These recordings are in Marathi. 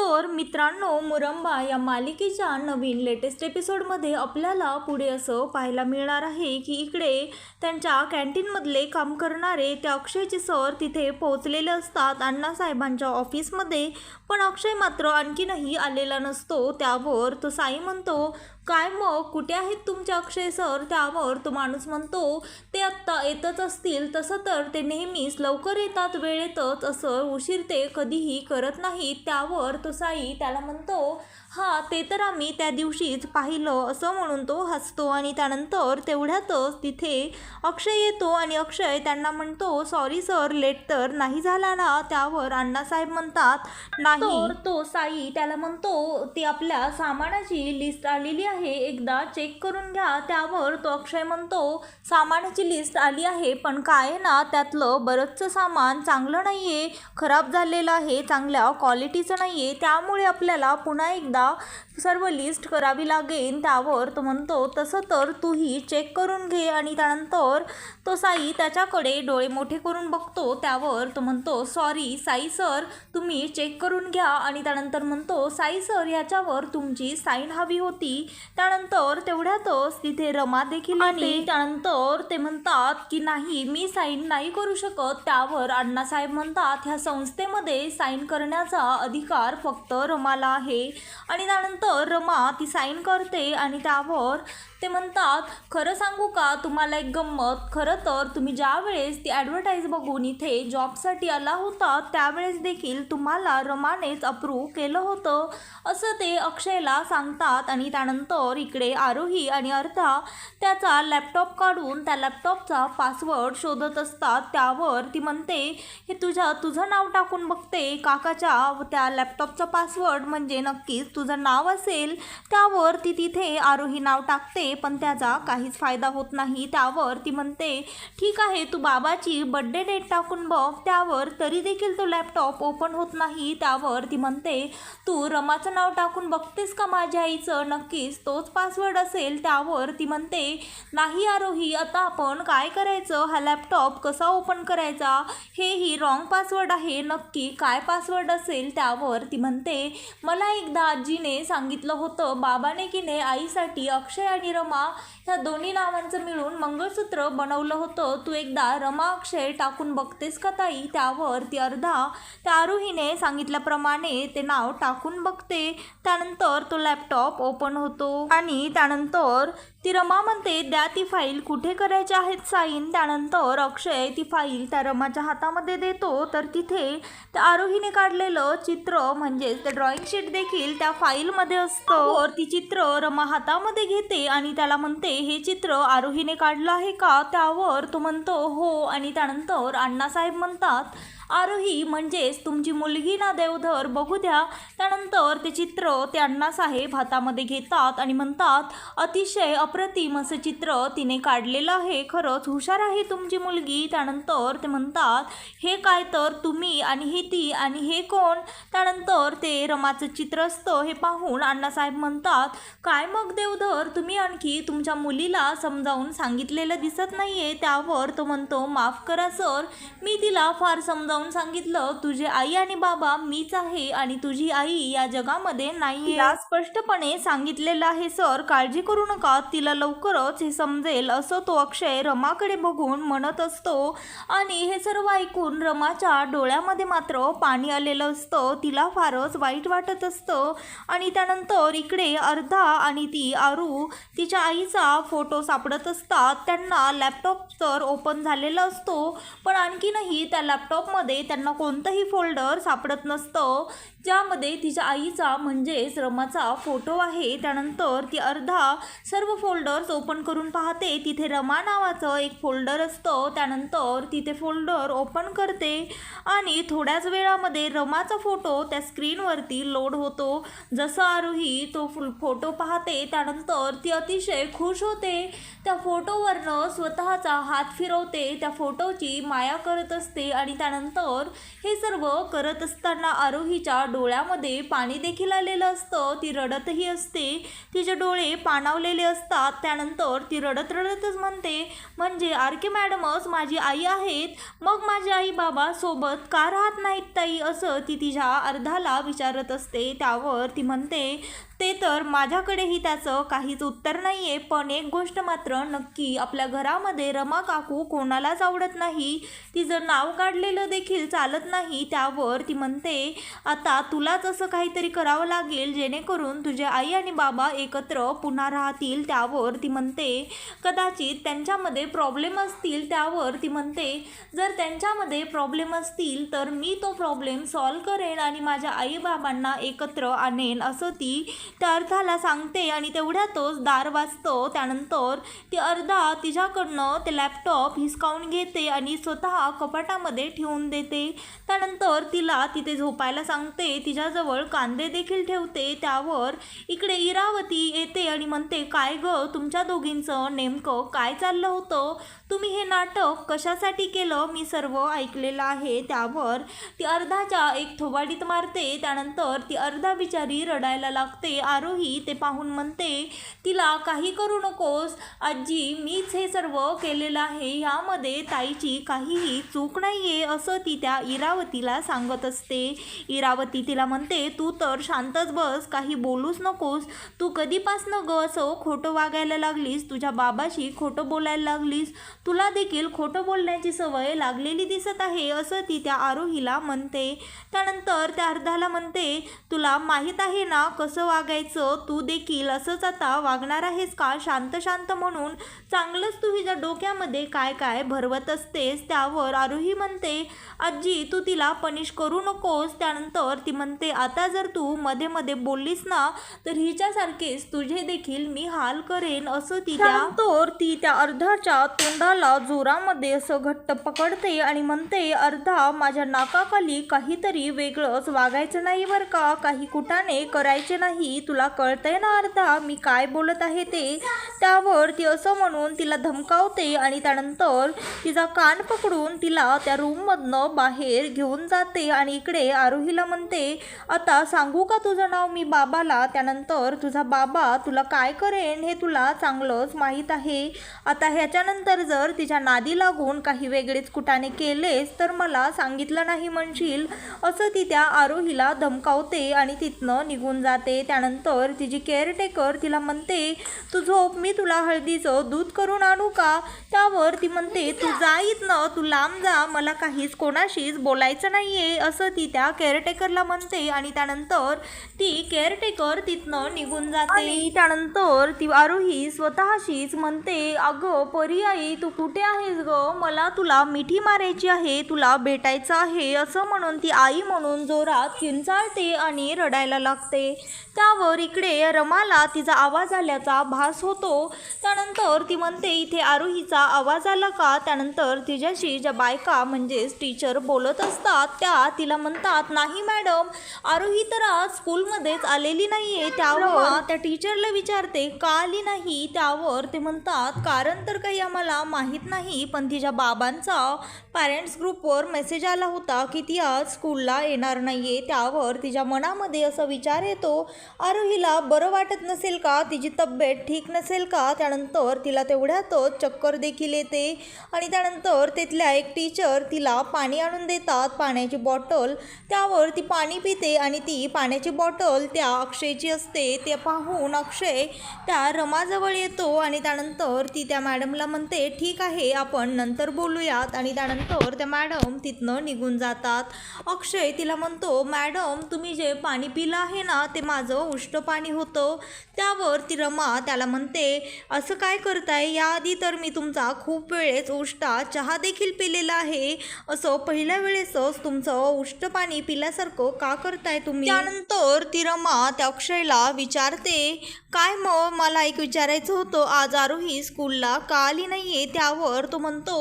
तर मित्रांनो मुरंबा या मालिकेच्या नवीन लेटेस्ट एपिसोडमध्ये आपल्याला पुढे असं पाहायला मिळणार आहे की इकडे त्यांच्या कॅन्टीनमधले काम करणारे त्या अक्षयचे सर तिथे पोहोचलेले असतात. अण्णासाहेबांच्या ऑफिसमध्ये पण अक्षय मात्र आणखीनही आलेला नसतो. त्यावर तो साई म्हणतो काय मग? कुठे आहेत तुमचे अक्षय सर? त्यावर तो माणूस म्हणतो ते आत्ता येतच असतील तसं तर ते नेहमीच लवकर येतात वेळेतच. असं उशीर ते कधीही करत नाहीत. त्यावर तो साई त्याला म्हणतो हां ते तर आम्ही त्या दिवशीच पाहिलं असं म्हणून तो हसतो आणि त्यानंतर तेवढ्यातच तिथे अक्षय येतो आणि अक्षय त्यांना म्हणतो सॉरी सर लेट तर नाही झाला ना त्यावर अण्णासाहेब म्हणतात नाही. तर तो साई त्याला म्हणतो ती आपल्या सामानाची लिस्ट आलेली आहे एकदा चेक करून घ्या. त्यावर तो अक्षय म्हणतो सामानाची लिस्ट आली आहे पण काय आहे ना त्यातलं बरंचसं सामान चांगलं नाही आहे खराब झालेलं आहे चांगल्या क्वालिटीचं नाही आहे त्यामुळे आपल्याला पुन्हा एकदा सर्व लिस्ट करावी लागेल त्यावर तो म्हणतो तसं तर तूही चेक करून घे आणि त्यानंतर तो साई त्याच्याकडे डोळे मोठे करून बघतो. त्यावर तो म्हणतो सॉरी साई सर तुम्ही चेक करून घ्या. आणि त्यानंतर म्हणतो साई सर ह्याच्यावर तुमची साईन हवी होती. त्यानंतर तेवढ्यातच तिथे रमा देखील आणि त्यानंतर ते म्हणतात की नाही मी साईन नाही करू शकत. त्यावर अण्णासाहेब म्हणतात ह्या संस्थेमध्ये साईन करण्याचा अधिकार फक्त रमाला आहे. आणि त्यानंतर रमा ती साईन करते आणि त्यावर ते म्हणतात खरं सांगू का? तुम्हाला एक गंमत. खरं तर तुम्ही ज्या वेळेस ती ॲडव्हर्टाईज बघून इथे जॉबसाठी आला होता त्यावेळेस देखील तुम्हाला रमानेच अप्रूव्ह केलं होतं. असं ते अक्षयला सांगतात आणि त्यानंतर इकडे आरोही आणि अर्था त्याचा लॅपटॉप काढून त्या लॅपटॉपचा पासवर्ड शोधत असतात. त्यावर ती म्हणते हे तुझ्या तुझं नाव टाकून बघते. काकाच्या त्या लॅपटॉपचा पासवर्ड म्हणजे नक्कीच तुझं नाव असेल. त्यावर ती तिथे आरोही नाव टाकते पण त्याचा काहीच फायदा होत नाही. त्यावर ती म्हणते ठीक आहे तू बाबाची बड्डे डेट टाकून बघ. त्यावर तरी देखील तो लॅपटॉप ओपन होत नाही. त्यावर ती म्हणते तू रमाचं नाव टाकून बघतेस का माझ्या आईचं? नक्कीच तोच पासवर्ड असेल. त्यावर ती म्हणते नाही आरोही आता आपण काय करायचं? हा लॅपटॉप कसा ओपन करायचा? हेही रॉंग पासवर्ड आहे. नक्की काय पासवर्ड असेल? त्यावर ती म्हणते मला एकदा आजीने सांगितलं होतं बाबाने की ने आईसाठी अक्षय आणि रमा ह्या दोन्ही नावांचं मिळून मंगळसूत्र बनवलं होतं. तू एकदा रमा अक्षय टाकून बघतेस का ताई? त्यावर ती अर्धा त्या आरोहीने सांगितल्याप्रमाणे ते नाव टाकून बघते. त्यानंतर तो लॅपटॉप ओपन होतो आणि त्यानंतर ती रमा म्हणते द्या ती फाईल कुठे करायची आहेत साईन? त्यानंतर अक्षय ती फाईल त्या रमाच्या हातामध्ये देतो. तर तिथे त्या आरोहीने काढलेलं चित्र म्हणजेच ते ड्रॉइंग शीट देखील त्या फाईलमध्ये असतं. ती चित्र रमा हातामध्ये घेते आणि त्याला म्हणते हे चित्र आरोहीने काढलं आहे का? त्यावर तो म्हणतो हो. आणि त्यानंतर अण्णासाहेब म्हणतात आरोही म्हणजेच तुमची मुलगी ना देवधर बघू द्या. त्यानंतर ते चित्र ते अण्णासाहेब हातामध्ये घेतात आणि म्हणतात अतिशय अप्रतिम असं चित्र तिने काढलेलं आहे. खरंच हुशार आहे तुमची मुलगी. त्यानंतर ते म्हणतात हे काय तर तुम्ही आणि ही ती आणि हे कोण? त्यानंतर ते रमाचं चित्र असतं हे पाहून अण्णासाहेब म्हणतात काय मग देवधर तुम्ही आणखी तुमच्या मुलीला समजावून सांगितलेलं दिसत नाहीये. त्यावर तो म्हणतो माफ करा सर. मी तिला फार समजावून जाऊन सांगितलं तुझे आई आणि बाबा मीच आहे आणि तुझी आई या जगामध्ये नाही स्पष्टपणे सांगितलेलं आहे सर काळजी करू नका तिला लवकरच हे समजेल. असं तो अक्षय रमाकडे बघून म्हणत असतो. आणि हे सर्व ऐकून रमाच्या डोळ्यामध्ये मात्र पाणी आलेलं असतं. तिला फारच वाईट वाटत असतं. आणि त्यानंतर इकडे अर्धा आणि ती आरू तिच्या आईचा फोटो सापडत असतात. त्यांना लॅपटॉप तर ओपन झालेला असतो पण आणखीनही त्या लॅपटॉपमध्ये मध्ये त्यांना कोणतंही फोल्डर सापडत नसतं. ज्यामध्ये तिच्या आईचा म्हणजेच रमाचा फोटो आहे. त्यानंतर ती अर्धा सर्व फोल्डर्स ओपन करून पाहते. तिथे रमा नावाचं एक फोल्डर असतं. त्यानंतर तिथे फोल्डर ओपन करते आणि थोड्याच वेळामध्ये रमाचा फोटो त्या स्क्रीनवरती लोड होतो. जसं आरोही तो फुल फोटो पाहते त्यानंतर ती अतिशय खुश होते. त्या फोटोवरनं स्वतःचा हात फिरवते. त्या फोटोची माया करत असते आणि त्यानंतर त्यानंतर हे सर्व करत असताना आरोहीच्या डोळ्यामध्ये पाणी देखील आलेलं असतं. ती रडतही असते. तिचे डोळे पाणावलेले असतात. त्यानंतर ती रडत रडतच म्हणते म्हणजे आर के मॅडमच माझी आई आहेत. मग माझी आई बाबा सोबत का राहत नाहीत ताई? असं ती तिच्या अर्धाला विचारत असते. त्यावर ती म्हणते ते तर माझ्याकडेही त्याचं काहीच उत्तर नाही आहे पण एक गोष्ट मात्र नक्की आपल्या घरामध्ये रमा काकू कोणालाच आवडत नाही. तिचं नाव काढलेलं देखील चालत नाही. त्यावर ती म्हणते आता तुलाच असं काहीतरी करावं लागेल जेणेकरून तुझे आई आणि बाबा एकत्र पुन्हा राहतील. त्यावर ती म्हणते कदाचित त्यांच्यामध्ये प्रॉब्लेम असतील. त्यावर ती म्हणते जर त्यांच्यामध्ये प्रॉब्लेम असतील तर मी तो प्रॉब्लेम सॉल्व करेन आणि माझ्या आईबाबांना एकत्र आणेन. असं ती त्या अर्थाला सांगते आणि तेवढ्यातच दार वाजतो त्यानंतर ती अर्धा तिच्याकडनं ते लॅपटॉप हिसकावून घेते आणि स्वतः कपाटामध्ये ठेवून देते. त्यानंतर तिला तिथे झोपायला सांगते. तिच्याजवळ कांदे देखील ठेवते. त्यावर इकडे इरावती येते आणि म्हणते काय ग तुमच्या दोघींचं नेमकं काय चाललं होतं? तुम्ही हे नाटक कशासाठी केलं? मी सर्व ऐकलेलं आहे. त्यावर ती अर्धाच्या एक थोबाडीत मारते. त्यानंतर ती अर्धा बिचारी रडायला लागते. आरोही ते पाहून म्हणते तिला काही करू नकोस. आजी मीच हे सर्व केलेलं आहे. यामध्ये ताईची काहीही चूक नाही आहे असं ती त्या इरावतीला सांगत असते. इरावती तिला म्हणते तू तर शांतच बस. काही बोलूच नकोस. तू कधीपासनं ग असं खोटं वागायला लागलीस? तुझ्या बाबाशी खोटं बोलायला लागलीस? तुला देखील खोटं बोलण्याची सवय लागलेली दिसत आहे असं ती त्या आरोहीला म्हणते. त्यानंतर त्या अर्धाला म्हणते तुला माहीत आहे ना कसं वागायचं? तू देखील असंच आता वागणार आहेस का? शांत शांत म्हणून चांगलंच तू हिच्या डोक्यामध्ये काय काय भरवत असतेस? त्यावर आरोही म्हणते आजी तू तिला पनिश करू नकोस. त्यानंतर ती म्हणते आता जर तू मध्ये मध्ये बोललीस ना तर हिच्यासारखेच तुझे देखील मी हाल करेन. असं ती त्यानंतर ती त्या अर्धाच्या हाताला जोरामध्ये असं घट्ट पकडते आणि म्हणते अर्धा माझ्या नाकाखाली काहीतरी वेगळंच वागायचं नाही बरं का? काही कुठाने करायचे नाही. तुला कळतंय ना अर्धा मी काय बोलत आहे ते? त्यावर ती असं म्हणून तिला धमकावते आणि त्यानंतर तिचा कान पकडून तिला त्या रूममधनं बाहेर घेऊन जाते आणि इकडे आरोहीला म्हणते आता सांगू का तुझं नाव मी बाबाला? त्यानंतर तुझा बाबा तुला काय करेन हे तुला चांगलंच माहीत आहे. आता ह्याच्यानंतर जर तिच्या नादी लागून काही वेगळेच कुटाने केलेस तर मला सांगितलं नाही म्हणशील? असं ती त्या आरोहीला धमकावते आणि तिथनं निघून जाते. त्यानंतर तिची केअरटेकर तिला म्हणते तू झोप मी तुला हळदीचं दूध करून आणू का? त्यावर ती म्हणते तू जा इथनं तू लांब जा मला काहीच कोणाशीच बोलायचं नाही आहे असं ती त्या केअरटेकरला म्हणते आणि त्यानंतर ती केअरटेकर तिथनं निघून जाते. त्यानंतर ती आरोही स्वतःशीच म्हणते अगं परी आई तू कुठे आहेस ग? मला तुला मिठी मारायची आहे तुला भेटायचं आहे असं म्हणून ती आई म्हणून जोरात किंचाळते आणि रडायला लागते. त्यावर इकडे रमाला तिचा आवाज आल्याचा भास होतो. त्यानंतर ती म्हणते इथे आरोहीचा आवाज आला का? त्यानंतर तिच्याशी ज्या बायका म्हणजेच टीचर बोलत असतात त्या तिला म्हणतात नाही मॅडम आरोही तर आज स्कूलमध्येच आलेली नाही आहे त्यावर त्या टीचरला विचारते का आली नाही? त्यावर ते म्हणतात कारण तर काही आम्हाला माहीत नाही पण तिच्या बाबांचा पॅरेंट्स ग्रुपवर मेसेज आला होता की ती आज स्कूलला येणार नाही आहे त्यावर तिच्या मनामध्ये असा विचार येतो आरोहीला बरं वाटत नसेल का? तिची तब्येत ठीक नसेल का? त्यानंतर तिला तेवढ्यातच चक्कर देखील येते आणि त्यानंतर तिथल्या एक टीचर तिला पाणी आणून देतात. पाण्याची बॉटल त्यावर ती पाणी पिते आणि ती पाण्याची बॉटल त्या अक्षयची असते. ते पाहून अक्षय त्या रमाजवळ येतो आणि त्यानंतर ती त्या मॅडमला म्हणते ठीक आहे आपण नंतर बोलूयात. आणि त्यानंतर त्या मॅडम तिथनं निघून जातात. अक्षय तिला म्हणतो मॅडम तुम्ही जे पाणी पिलं आहे ना ते माझं उष्ट पाणी होतं. त्यावर ती रमा त्याला म्हणते असं काय करताय? याआधी तर मी तुमचा खूप वेळेस उष्टा चहा देखील पिलेला आहे. असं पहिल्या वेळेसच तुमचं उष्ट पाणी पिल्यासारखं का करताय तुम्ही? त्यानंतर ती रमा त्या अक्षयला विचारते काय मग? मला एक विचारायचं होतं. आज आरोही स्कूलला का आली नाही आहे त्यावर तो म्हणतो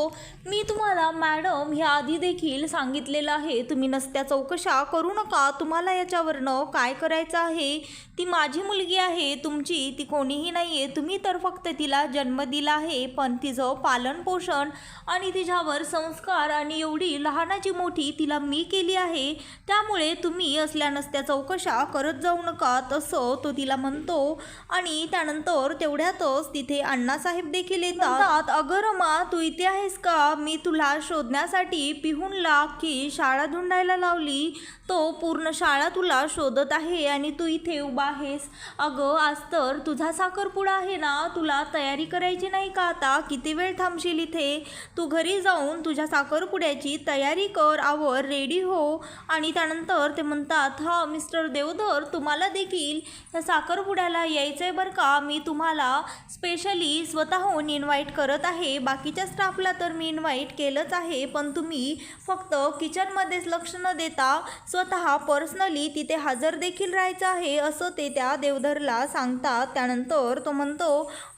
मी तुम्हाला मॅडम ह्या आधी देखील सांगितलेलं आहे. तुम्ही नसत्या चौकशा करू नका. तुम्हाला याच्यावरनं काय करायचं आहे? ती माझी मुलगी आहे तुमची ती कोणीही नाही आहे तुम्ही तर फक्त तिला जन्म दिला आहे पण तिचं पालन पोषण आणि तिच्यावर संस्कार आणि एवढी लहानाची मोठी तिला मी केली आहे. त्यामुळे तुम्ही असल्या नसत्या चौकशा करत जाऊ नका. तसं तो तिला म्हणतो आणि त्यानंतर तेवढ्यातच तिथे अण्णासाहेब देखील येतात. अगं रमा तू इथे आहेस का? मी तुला शोधण्यासाठी पिहूनला की शाळा धुंडायला लावली तो पूर्ण शाळा तुला शोधत आहे आणि तू इथे उभा आहेस. अगं आज तर तुझा साखरपुडा आहे ना तुला तयारी करायची नाही का आता? किती वेळ थांबशील इथे? तू घरी जाऊन तुझ्या साखरपुड्याची तयारी कर आवर रेडी हो. आणि त्यानंतर ते म्हणतात हा मिस्टर देवधर तुम्हाला देखील या साखरपुड्याला यायचं आहे बरं का? मी तुम्हाला स्पेशली स्वतःहून इन्व्हाइट करत आहे. बाकीच्या स्टाफला तर मी इन्व्हाइट वाईट केलंच आहे पण तुम्ही फक्त किचनमध्येच लक्ष न देता स्वतः पर्सनली तिथे हजर देखील राहायचं आहे असं ते त्या देवधरला सांगतात. त्यानंतर तो म्हणतो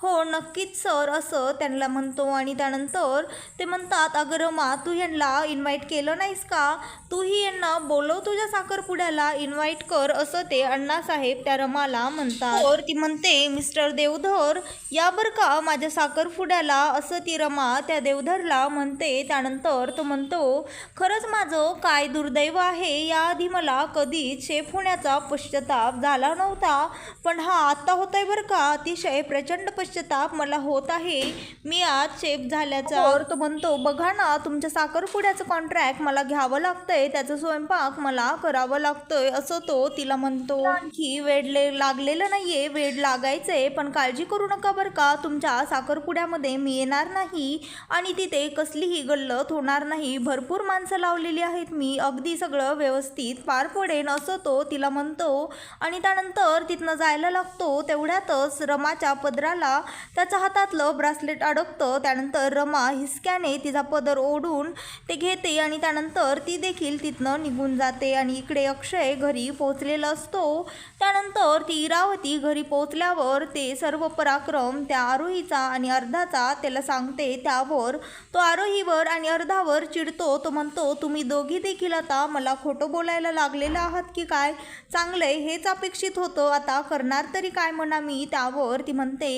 हो नक्कीच सर असं त्यांना म्हणतो. आणि त्यानंतर ते म्हणतात अगं रमा तू यांना इन्व्हाइट केलं नाहीस का? तूही यांना बोलव तुझ्या साखरपुड्याला इन्व्हाइट कर असं ते अण्णासाहेब त्या रमाला म्हणतात. तर ती म्हणते मिस्टर देवधर या बरं का माझ्या साखरपुड्याला असं ती रमा त्या देवधरला म्हणते त्यानंतर तो म्हणतो खरंच माझं काय दुर्दैव आहे याआधी मला कधीच शेफ होण्याचा पश्चाताप झाला नव्हता. पण हा आत्ता होत आहे बरं का? अतिशय प्रचंड पश्चाताप मला होत आहे. मी आज शेफ झाल्याचा तर तो म्हणतो बघा ना तुमच्या साखरपुड्याचं कॉन्ट्रॅक्ट मला घ्यावं लागतंय त्याचा स्वयंपाक मला करावं लागतोय असं तो तिला म्हणतो. आणखी वेड ले- लागलेलं नाहीये वेळ लागायचंय पण काळजी करू नका बरं का तुमच्या साखरपुड्यामध्ये मी येणार नाही आणि तिथे कसलीही गल्लत होणार नाही. भरपूर माणसं लावलेली आहेत मी. अगदी सगळं व्यवस्थित पार पडेन असं तो तिला म्हणतो. आणि त्यानंतर तिथनं जायला लागतो. तेवढ्यातच रमाच्या पदराला त्याच्या हातातलं ब्रासलेट अडकतं. त्यानंतर रमा हिसक्याने तिचा पदर ओढून ते घेते आणि त्यानंतर ती देखील तिथनं निघून जाते आणि इकडे अक्षय घरी पोचलेला असतो. त्यानंतर ती इरावती घरी पोचल्यावर ते सर्व पराक्रम त्या आरोहीचा आणि अर्धाचा त्याला सांगते. त्यावर तो आरोहीवर आणि अर्धावर चिडतो. तो म्हणतो तुम्ही दोघी देखील आता मला खोटं बोलायला लागलेलं आहात की काय? चांगलंय हेच अपेक्षित होतं. आता करणार तरी काय म्हणा मी? त्यावर ती म्हणते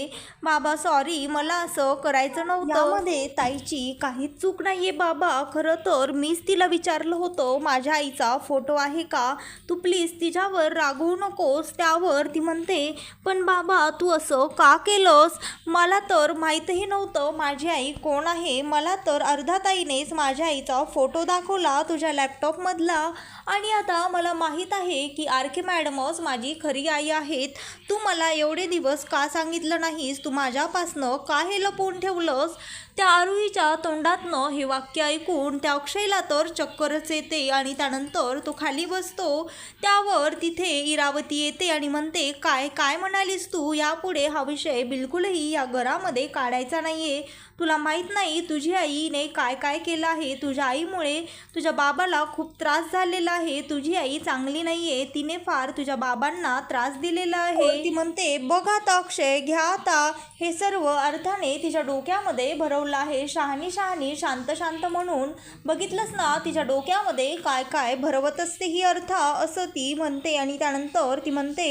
बाबा सॉरी मला असं करायचं नव्हतं. मध्ये ताईची काहीच चूक नाहीये बाबा. खरं तर मीच तिला विचारलं होतं माझ्या आईचा फोटो आहे का? तू प्लीज तिच्यावर रागवू नकोस. त्यावर ती म्हणते पण बाबा तू असं का केलंस? मला तर माहीतही नव्हतं माझी आई कोण आहे. मला तर अर्धा ताईनेच माझ्या आईचा फोटो दाखवला तुझ्या लॅपटॉपमधला आणि आता मला माहीत आहे की आर के मॅडमच माझी खरी आई आहेत. तू मला एवढे दिवस का सांगितलं नाहीस? तू माझ्यापासनं का हे लपवून ठेवलंस? त्या आरोहीच्या तोंडातनं हे वाक्य ऐकून त्या अक्षयला तर चक्करच येते आणि त्यानंतर तो खाली बसतो. त्यावर तिथे इरावती येते आणि म्हणते काय काय म्हणालीस तू? यापुढे हा विषय बिलकुलही या घरामध्ये काढायचा नाहीये. तुला माहीत नाही तुझी आईने काय काय केलं आहे? तुझ्या आईमुळे तुझ्या बाबाला खूप त्रास झालेला आहे. तुझी आई चांगली नाहीये. तिने फार तुझ्या बाबांना त्रास दिलेला आहे. ती म्हणते बघ आता अक्षय घ्या आता. हे सर्व अर्थाने तिच्या डोक्यामध्ये भरव भरवलं आहे. शहाणी शहाणी शांत शांत म्हणून बघितलंस ना तिच्या डोक्यामध्ये काय काय भरवत असते ही अर्थ असं ती म्हणते आणि त्यानंतर ती म्हणते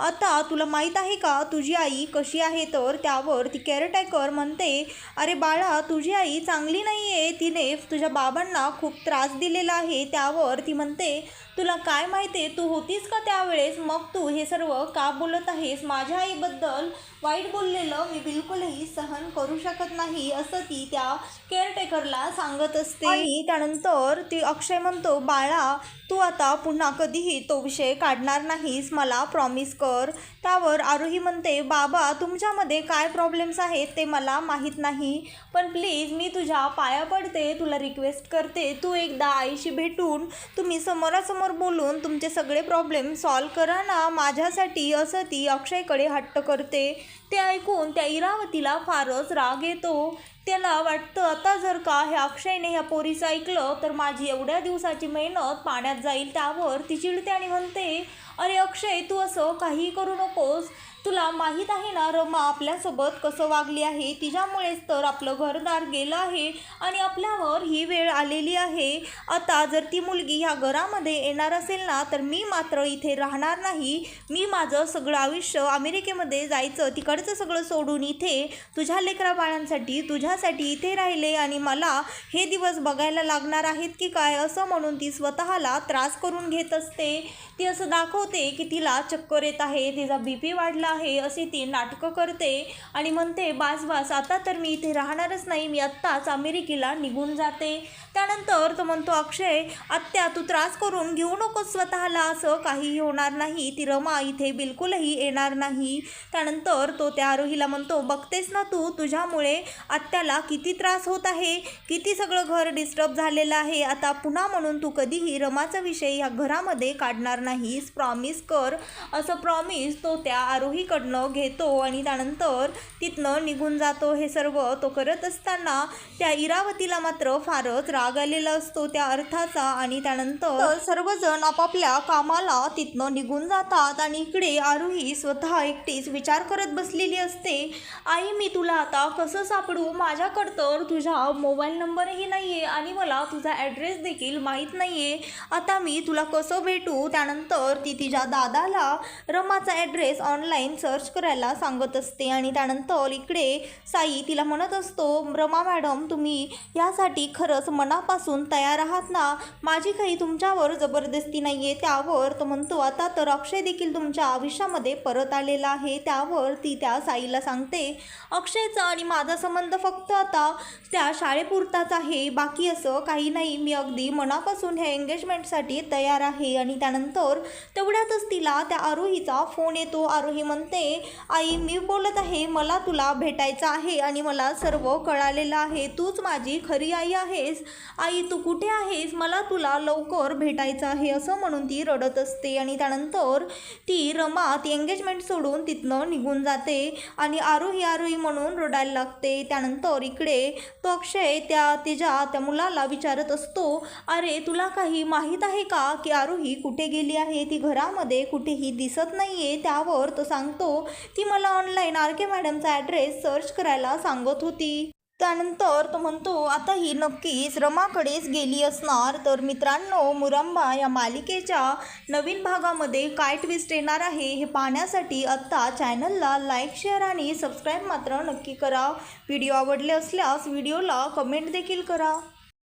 आता तुला माहीत आहे का तुझी आई कशी आहे? तर त्यावर ती केअरटेकर म्हणते अरे बाळा तुझी आई चांगली नाही आहे तिने तुझ्या बाबांना खूप त्रास दिलेला आहे. त्यावर ती म्हणते तुला काय माहिती आहे तू होतीस का त्यावेळेस? मग तू हे सर्व का बोलत आहेस? माझ्या आईबद्दल वाईट बोललेलं मी बिलकुलही सहन करू शकत नाही असं ती त्या केअरटेकरला सांगत असते. आणि त्यानंतर ती अक्षय म्हणतो बाळा तू आता पुन्हा कधीही तो विषय काढणार नाहीस मला प्रॉमिस कर. त्यावर आरोही म्हणते बाबा तुमच्यामध्ये काय प्रॉब्लेम्स आहेत ते मला माहीत नाही. पण प्लीज मी तुझ्या पाया पडते तुला रिक्वेस्ट करते. तू एकदा आईशी भेटून तुम्ही समोरासमोर बोलून तुमचे सगळे प्रॉब्लेम सॉल्व करा ना. माझ्यासाठी असं ती अक्षयकडे हट्ट करते. ते ऐकून त्या इरावतीला फारच राग येतो. त्याला वाटतं आता जर का ह्या अक्षयने ह्या पोरीचं ऐकलं तर माझी एवढ्या दिवसाची मेहनत पाण्यात जाईल त्यावर ती चिडते आणि म्हणते अरे अक्षय तू असं काही करू नकोस. तुला माहीत आहे ना रमा आपल्यासोबत कसं वागली आहे? तिच्यामुळेच तर आपलं घरदार गेलं आहे आणि आपल्यावर ही वेळ आलेली आहे. आता जर ती मुलगी ह्या घरामध्ये येणार असेल ना तर मी मात्र इथे राहणार नाही. मी माझं सगळं आयुष्य अमेरिकेमध्ये जायचं तिकडचं सगळं सोडून इथे तुझ्या लेकरा बाळांसाठी तुझ्यासाठी इथे राहिले आणि मला हे दिवस बघायला लागणार आहेत की काय असं म्हणून ती स्वतःला त्रास करून घेत असते. ती असं दाखवते की तिला चक्कर येत आहे तिचा बी पी वाढला आहे असे ती नाटकं करते आणि म्हणते बास बास आता तर मी इथे राहणारच नाही मी आत्ताच अमेरिकेला निघून जाते. त्यानंतर तो म्हणतो अक्षय आत्या तू त्रास करून घेऊ नकोस स्वतःला असं काहीही होणार नाही. ती रमा इथे बिलकुलही येणार नाही. त्यानंतर तो त्या आरोहीला म्हणतो बघतेस ना तू तुझ्यामुळे आत्याला किती त्रास होत आहे किती सगळं घर डिस्टर्ब झालेलं आहे. आता पुन्हा म्हणून तू कधीही रमाचा विषय ह्या घरामध्ये काढणार नाहीस. प्रॉमिस कर. असं प्रॉमिस तो त्या आरोहीकडनं घेतो आणि त्यानंतर तिथनं निघून जातो हे सर्व तो करत असताना त्या इरावतीला मात्र फारच राग आलेला असतो त्या अर्थाचा आणि त्यानंतर सर्वजण आपापल्या कामाला तिथनं निघून जातात आणि इकडे आरोही स्वतः एकटीच विचार करत बसलेली असते. आई मी तुला आता कसं सापडू? माझ्याकडं तर तुझा मोबाईल नंबरही नाही आहे आणि मला तुझा ॲड्रेस देखील माहीत नाही आहे आता मी तुला कसं भेटू? त्यानंतर ती तिच्या दादाला रमाचा ॲड्रेस ऑनलाईन सर्च करायला सांगत असते आणि त्यानंतर इकडे साई तिला म्हणत असतो रमा मॅडम तुम्ही यासाठी खरंच मन मनापासून तयार आहात ना? माझी काही तुमच्यावर जबरदस्ती नाही आहे त्यावर तो म्हणतो आता तर अक्षय देखील तुमच्या आयुष्यामध्ये परत आलेला आहे. त्यावर ती त्या साईला सांगते अक्षयचा आणि माझा संबंध फक्त आता त्या शाळेपुरताच आहे. बाकी असं काही नाही. मी अगदी मनापासून ह्या एंगेजमेंटसाठी तयार आहे. आणि त्यानंतर तेवढ्यातच तिला त्या आरोहीचा फोन येतो. आरोही म्हणते आई मी बोलत आहे. मला तुला भेटायचं आहे आणि मला सर्व कळालेलं आहे. तूच माझी खरी आई आहेस. आई तू कुठे आहेस? मला तुला लवकर भेटायचं आहे असं म्हणून ती रडत असते आणि त्यानंतर ती रमा ती एंगेजमेंट सोडून तिथनं निघून जाते आणि आरोही आरोही म्हणून रडायला लागते. त्यानंतर इकडे तो अक्षय त्या तिच्या त्या मुलाला विचारत असतो अरे तुला काही माहीत आहे का की आरोही कुठे गेली आहे? ती घरामध्ये कुठेही दिसत नाही आहे त्यावर तो सांगतो ती मला ऑनलाईन आर के मॅडमचा ॲड्रेस सर्च करायला सांगत होती. त्यानंतर तो म्हणतो आता ही नक्कीच रमाकडेच गेली असणार. तर मित्रांनो मुरंबा या मालिकेच्या नवीन भागामध्ये काय ट्विस्ट येणार आहे हे पाहण्यासाठी आत्ता चॅनलला लाईक शेअर आणि सबस्क्राईब मात्र नक्की करा. व्हिडिओ आवडले असल्यास व्हिडिओला कमेंट देखील करा.